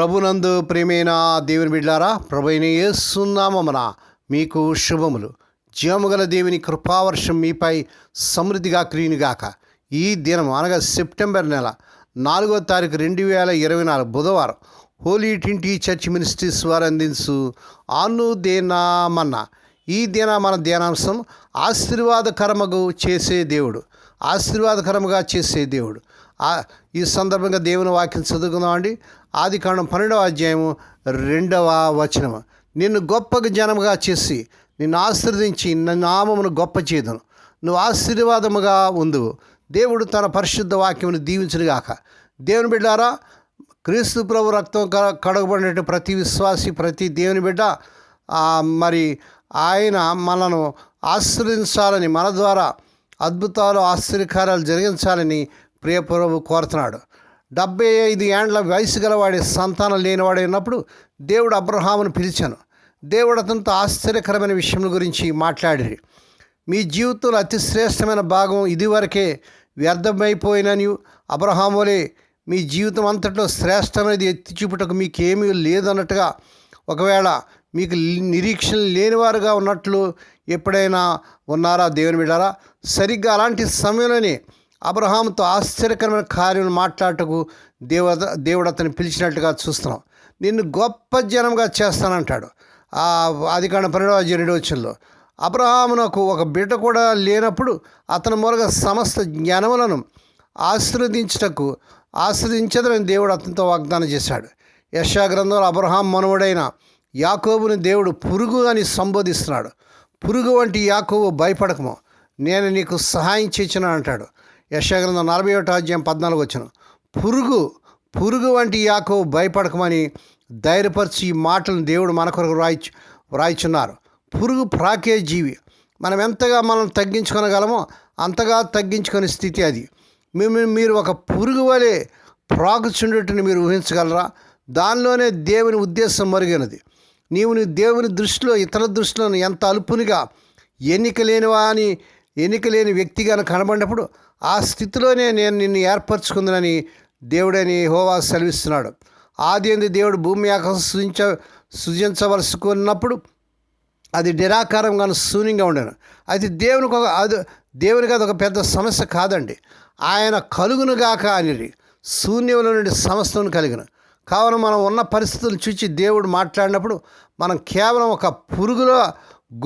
ప్రభునందు ప్రేమైన దేవుని బిడ్డారా ప్రభైన ఏసున్నామన మీకు శుభములు. జీవముగల దేవుని కృపావర్షం మీపై సమృద్ధిగా క్రీనుగాక. ఈ దినం అనగా సెప్టెంబర్ నెల నాలుగో తారీఖు రెండు వేల ఇరవై నాలుగు బుధవారం హోలీ ట్వంటీ చర్చ్ మినిస్ట్రీస్ వారు అందించు ఆను దేనామన్న ఈ దిన మన ధ్యానాంశం ఆశీర్వాదకరముగు చేసే దేవుడు. ఆశీర్వాదకరముగా చేసే దేవుడు. ఈ సందర్భంగా దేవుని వాక్యం చదువుకుందామండి ఆది కాండం పన్నెండవ అధ్యాయము రెండవ వచనము. నిన్ను గొప్ప జనముగా చేసి నిన్ను ఆశీర్వదించి నిన్న నామమును గొప్ప చేదును నువ్వు ఆశీర్వాదముగా ఉండు. దేవుడు తన పరిశుద్ధ వాక్యమును దీవించునుగాక దేవుని బిడ్డారా క్రీస్తు ప్రభు రక్తం క- కడగబడినట్టు ప్రతి విశ్వాసి ప్రతి దేవుని బిడ్డ మరి ఆయన మనను ఆశ్రయించాలని మన ద్వారా అద్భుతాలు ఆశ్చర్యకార్యాలు జరిగించాలని ప్రియప్రభు కోరుతున్నాడు. డెబ్బై ఐదు ఏండ్ల వయసు గలవాడి సంతానం లేనివాడు ఉన్నప్పుడు దేవుడు అబ్రహామును పిలిచాను. దేవుడు అతనితో ఆశ్చర్యకరమైన విషయం గురించి మాట్లాడి మీ జీవితంలో అతి శ్రేష్టమైన భాగం ఇదివరకే వ్యర్థమైపోయినని అబ్రహాములే మీ జీవితం అంతట్లో శ్రేష్టమైనది ఎత్తి చూపుటకు మీకేమీ లేదన్నట్టుగా ఒకవేళ మీకు నిరీక్షణ లేనివారుగా ఉన్నట్లు ఎప్పుడైనా ఉన్నారా దేవుని విడారా సరిగ్గా అలాంటి సమయంలోనే అబ్రహాంతో ఆశ్చర్యకరమైన కార్యం మాట్లాడటకు దేవత దేవుడు అతన్ని పిలిచినట్టుగా చూస్తున్నాం. నిన్ను గొప్ప జనంగా చేస్తానంటాడు. ఆ అది పన్నెండవ రెండు అబ్రహామునకు ఒక బిడ్డ కూడా లేనప్పుడు అతని మూలగా సమస్త జ్ఞానములను ఆశీర్వదించుటకు ఆశ్రదించదని దేవుడు అతనితో వాగ్దానం చేశాడు. యశాగ్రంథంలో అబ్రహాం మనవుడైన యాకోబుని దేవుడు పురుగు అని సంబోధిస్తున్నాడు. పురుగు వంటి యాకోబు భయపడకము. నేను నీకు సహాయం చేసిన అంటాడు. యశగ్రంథం నలభై ఒకటి అధ్యాయం పద్నాలుగు వచ్చిన పురుగు పురుగు వంటి యాకో భయపడకమని ధైర్యపరిచి ఈ మాటలను దేవుడు మన కొరకు రాయిచు వ్రాయిచున్నారు. పురుగు ప్రాకే జీవి. మనం ఎంతగా మనం తగ్గించుకోనగలమో అంతగా తగ్గించుకునే స్థితి అది. మేము మీరు ఒక పురుగు వలె ప్రాకుచుండటని మీరు ఊహించగలరా? దానిలోనే దేవుని ఉద్దేశం మరుగైనది. నీవు నీ దేవుని దృష్టిలో ఇతర దృష్టిలో ఎంత అల్పునిగా ఎన్నిక లేనివా అని ఎన్నిక లేని వ్యక్తిగా కనబడినప్పుడు ఆ స్థితిలోనే నేను నిన్ను ఏర్పరచుకుందనని దేవుడని హోవా సెలవిస్తున్నాడు. ఆది దేవుడు భూమి ఆకాశం సృజించ సృజించవలసుకున్నప్పుడు అది నిరాకారంగా శూన్యంగా ఉండను. అయితే దేవునికి ఒక అది దేవునికి అది ఒక పెద్ద సమస్య కాదండి. ఆయన కలుగునుగాక అని శూన్యంలో నుండి సమస్తను కలిగిన. కావున మనం ఉన్న పరిస్థితులను చూచి దేవుడు మాట్లాడినప్పుడు మనం కేవలం ఒక పురుగుల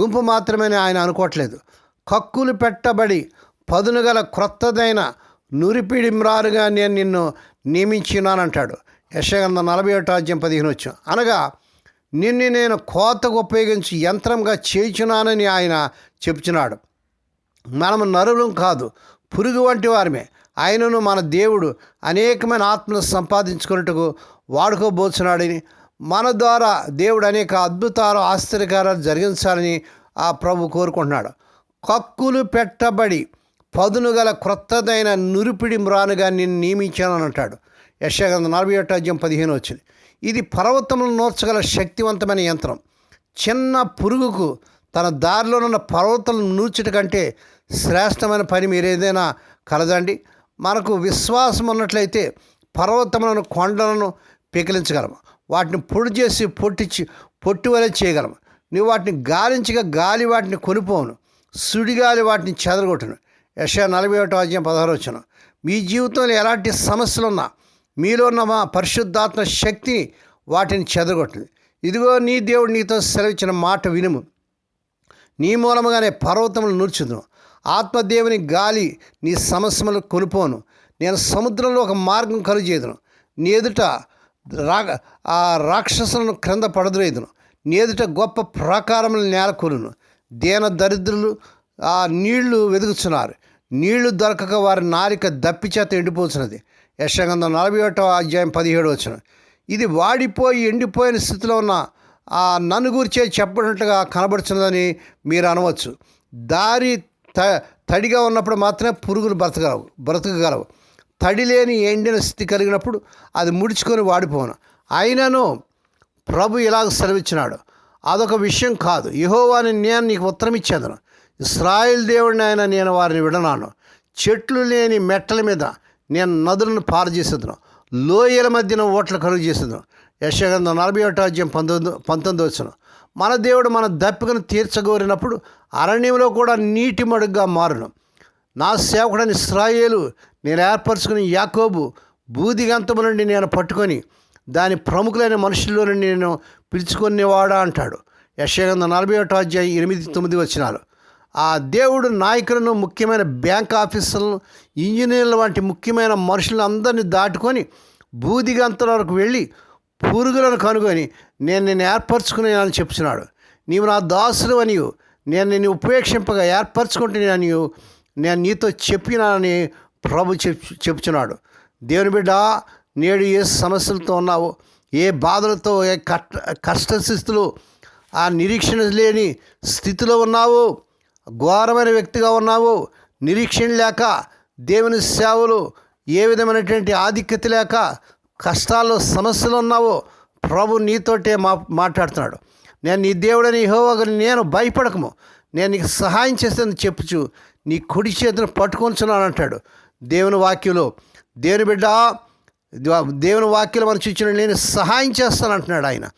గుంపు మాత్రమే ఆయన అనుకోవట్లేదు. కక్కులు పెట్టబడి పదును గల క్రొత్తదైన నురిపిడి మ్రారుగా నేను నిన్ను నియమించినానంటాడు. యశగంధ నలభై ఒకటాజ్యం పదిహేను వచ్చు అనగా నిన్ను నేను కోతకు ఉపయోగించి యంత్రంగా చేయుచున్నానని ఆయన చెప్తున్నాడు మనము నరులం కాదు పురుగు వంటి వారమే. ఆయనను మన దేవుడు అనేకమైన ఆత్మను సంపాదించుకున్నట్టుకు వాడుకోబోతున్నాడని మన ద్వారా దేవుడు అనేక అద్భుతాలు ఆశ్చర్యకారాలు జరిగించాలని ఆ ప్రభు కోరుకుంటున్నాడు. కక్కులు పెట్టబడి పదును గల క్రొత్తదైన నురిపిడి మ్రానుగా నిన్ను నియమించానని అంటాడు యశాగంధ నలభై ఒకటో అధ్యాయం పదిహేను వచ్చింది. ఇది పర్వతములను నోర్చగల శక్తివంతమైన యంత్రం. చిన్న పురుగుకు తన దారిలోనున్న పర్వతాలను నూర్చట కంటే శ్రేష్టమైన పని మీరు ఏదైనా కలదండి మనకు విశ్వాసం ఉన్నట్లయితే పర్వతములను కొండలను పికిలించగలము. వాటిని పొడి చేసి పొట్టించి పొట్టి వలె చేయగలము. నువ్వు వాటిని గాలించగా గాలి వాటిని కొనిపోవును. సుడిగాలి వాటిని చెదరగొట్టును. యశ నలభై ఒకటో అధ్యాయం పదహారు వచ్చిన మీ జీవితంలో ఎలాంటి సమస్యలున్నా మీలో ఉన్న మా పరిశుద్ధాత్మ శక్తిని వాటిని చెదరగొట్టింది ఇదిగో నీ దేవుడు నీతో సెలవిచ్చిన మాట వినుము. నీ మూలముగానే పర్వతములు నూర్చుదును. ఆత్మదేవుని గాలి నీ సమస్యలు కొనుపోను నేను సముద్రంలో ఒక మార్గం కలుగజేదును నీ ఎదుట రా ఆ రాక్షసులను క్రింద పడదురేదును నీ ఎదుట గొప్ప ప్రాకారములు నేలకొలును. దీన దరిద్రులు ఆ నీళ్ళు వెతుకుతున్నారు నీళ్ళు దొరకక వారి నాలిక దప్పిచేత ఎండిపోతున్నది. యశగంధం నలభై ఒకటో అధ్యాయం పదిహేడు వచ్చిన ఇది వాడిపోయి ఎండిపోయిన స్థితిలో ఉన్న ఆ నన్ను గురిచే చెప్పినట్టుగా కనబడుతున్నదని మీరు అనవచ్చు. దారి త తడిగా ఉన్నప్పుడు మాత్రమే పురుగులు బ్రతకగలవు బ్రతకగలవు. తడి లేని ఎండిన స్థితి కలిగినప్పుడు అది ముడుచుకొని వాడిపోను. అయినను ప్రభు ఇలాగ సెలవిచ్చినాడు. అదొక విషయం కాదు. యహోవాని నేను నీకు ఉత్తరం ఇచ్చేదను. ఇస్రాయిల్ దేవుడిని ఆయన నేను వారిని విడనాను. చెట్లు లేని మెట్టల మీద నేను నదులను పారజేసేదను లోయల మధ్యన ఓట్ల కలుగు చేసేదను. యశగంధం నలభై ఒకటో అధ్యాయం పంతొమ్మిది పంతొమ్మిది వచ్చిన మన దేవుడు మన దప్పికను తీర్చగోరినప్పుడు అరణ్యంలో కూడా నీటి మడుగ్గా మారును. నా సేవకుడని ఇస్రాయేలు నేను ఏర్పరచుకుని యాకోబు బూదిగంతము నుండి నేను పట్టుకొని దాని ప్రముఖులైన మనుషుల్లో నుండి నేను పిలుచుకునేవాడా అంటాడు. యశగంధ నలభై ఒకటో అధ్యాయం ఎనిమిది తొమ్మిది వచ్చినాలు ఆ దేవుడు నాయకులను ముఖ్యమైన బ్యాంక్ ఆఫీసర్లను ఇంజనీర్ల వంటి ముఖ్యమైన మనుషులను అందరినీ దాటుకొని బూదిగంతల వరకు వెళ్ళి పురుగులను కనుగొని నేను నేను అని చెప్తున్నాడు నీవు నా దాసుడు అనియు. నేను నిన్ను ఉపేక్షింపగా ఏర్పరచుకుంటున్నాను నేను నీతో చెప్పినానని ప్రభు చెప్ చెప్తున్నాడు దేవుని బిడ్డ నేడు ఏ సమస్యలతో ఉన్నావో? ఏ బాధలతో ఏ కష్ట కష్టస్థితులు ఆ నిరీక్షణ లేని స్థితిలో ఉన్నావు? ఘోరమైన వ్యక్తిగా ఉన్నావు. నిరీక్షణ లేక దేవుని సేవలు ఏ విధమైనటువంటి ఆధిక్యత లేక కష్టాల్లో సమస్యలు ఉన్నావో? ప్రభు నీతోటే మా మాట్లాడుతున్నాడు. నేను నీ దేవుడని హోవగని నేను భయపడకము. నేను నీకు సహాయం చేస్తానని చెప్పుచు నీ కుడి చేతిని పట్టుకొంచున్నాను అంటాడు దేవుని వాక్యంలో. దేవుని బిడ్డ దేవుని వాక్యం మనం చూచిన నేను సహాయం చేస్తాను అంటున్నాడు ఆయన.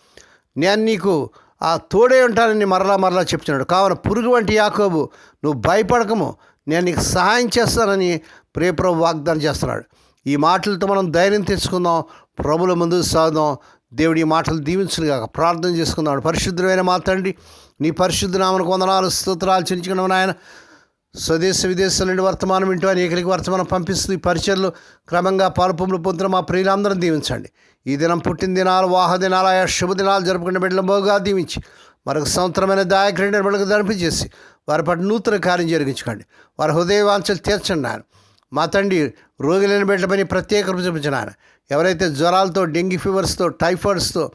నేను నీకు ఆ తోడే ఉంటానని మరలా మరలా చెప్తున్నాడు. కావున పురుగు వంటి యాకోబు నువ్వు భయపడకము. నేను నీకు సహాయం చేస్తానని ప్రేప్రభు వాగ్దానం చేస్తున్నాడు. ఈ మాటలతో మనం ధైర్యం తెచ్చుకుందాం. ప్రభుల ముందు సాగుదాం. దేవుడి ఈ మాటలు దీవించునుగాక ప్రార్థన చేసుకుందాం. పరిశుద్ధమైన మా తండ్రి నీ పరిశుద్ధ నామను వందనాలు స్తోత్రాలు చెల్లించుకున్నాం నాయన. స్వదేశ విదేశాల నుండి వర్తమానం వింటూ అనేకరికి వర్తమానం పంపిస్తూ ఈ పరిచయలు క్రమంగా పాల్పొమ్ములు పొందుతున్న మా ప్రియులందరం దీవించండి. ఈ దినం పుట్టిన దినాలు వాహ దినాలు ఆయా శుభదినాలు జరుపుకునే బిడ్డలు బోగా దీవించి మరొక సంవత్సరమైన దాయక రెండు బిడ్డలకు ధనిపించేసి వారి పట్ల నూతన కార్యం జరిగించుకోండి. వారి హృదయవాంఛలు తీర్చండి ఆయన మా తండ్రి రోగి లేని ప్రత్యేక కృప చూపించిన ఆయన ఎవరైతే జ్వరాలతో డెంగ్యూ ఫీవర్స్తో టైఫాయిడ్స్తో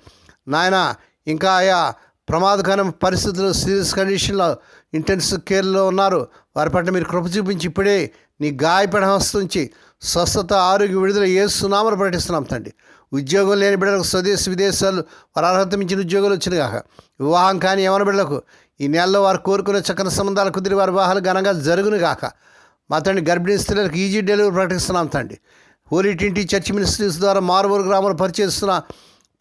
నాయన ఇంకా ఆయా ప్రమాదకరమైన పరిస్థితులు సీరియస్ కండిషన్లో ఇంటెన్సివ్ కేర్లో ఉన్నారు వారి పట్ల మీరు కృప చూపించి ఇప్పుడే నీ గాయపడ నుంచి స్వస్థత ఆరోగ్య విడుదల ఏసునామలు ప్రకటిస్తున్నాం తండ్రి. ఉద్యోగం లేని బిడ్డలకు స్వదేశ విదేశాలు వారు అర్హత మించిన ఉద్యోగాలు వచ్చిన కాక వివాహం కాని యవన బిడ్డలకు ఈ నెలలో వారు కోరుకునే చక్కని సంబంధాలు కుదిరి వారి వివాహాలు ఘనంగా జరుగును కాక మా తండ్రి గర్భిణీ స్త్రీలకు ఈజీ డెలివరీ ప్రకటిస్తున్నాం తండ్రి. హోలీటింటి చర్చ్ మినిస్ట్రీస్ ద్వారా మారుమూరు గ్రామాలు పరిచయిస్తున్న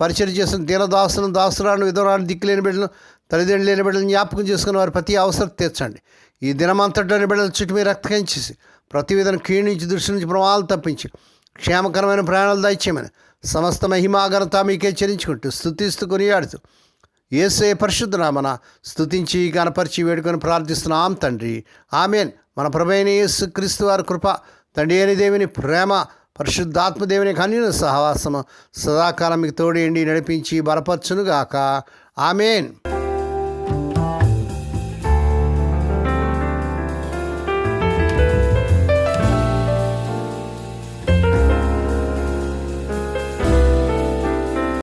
పరిచయం చేస్తున్న దీనదాసులను దాసురాలను విధవరాలను దిక్కులేని బిడ్డలను తల్లిదండ్రులు లేని బిడ్డలను జ్ఞాపకం చేసుకుని వారి ప్రతి అవసరం తీర్చండి. ఈ దినమంతట్లోని బిడ్డల చుట్టూ మీరు రక్తకంచేసి ప్రతి క్షీణించి దృష్టి నుంచి ప్రమాదాలు తప్పించి క్షేమకరమైన ప్రయాణాలు దయచేయమని సమస్త మహిమాఘనత మీకే చెల్లించుకుంటూ స్థుతిస్తూ కొనియాడుతూ ఏసే పరిశుద్ధ నామన స్థుతించి గనపరిచి వేడుకొని ప్రార్థిస్తున్నాం తండ్రి. ఆమెన్. మన ప్రభైన యేసు క్రీస్తు వారి కృప తండ్రి అని దేవుని ప్రేమ పరిశుద్ధాత్మ దేవుని కన్యున సహవాసము సదాకాలం మీకు తోడేండి నడిపించి బలపరచునుగాక. ఆమెన్.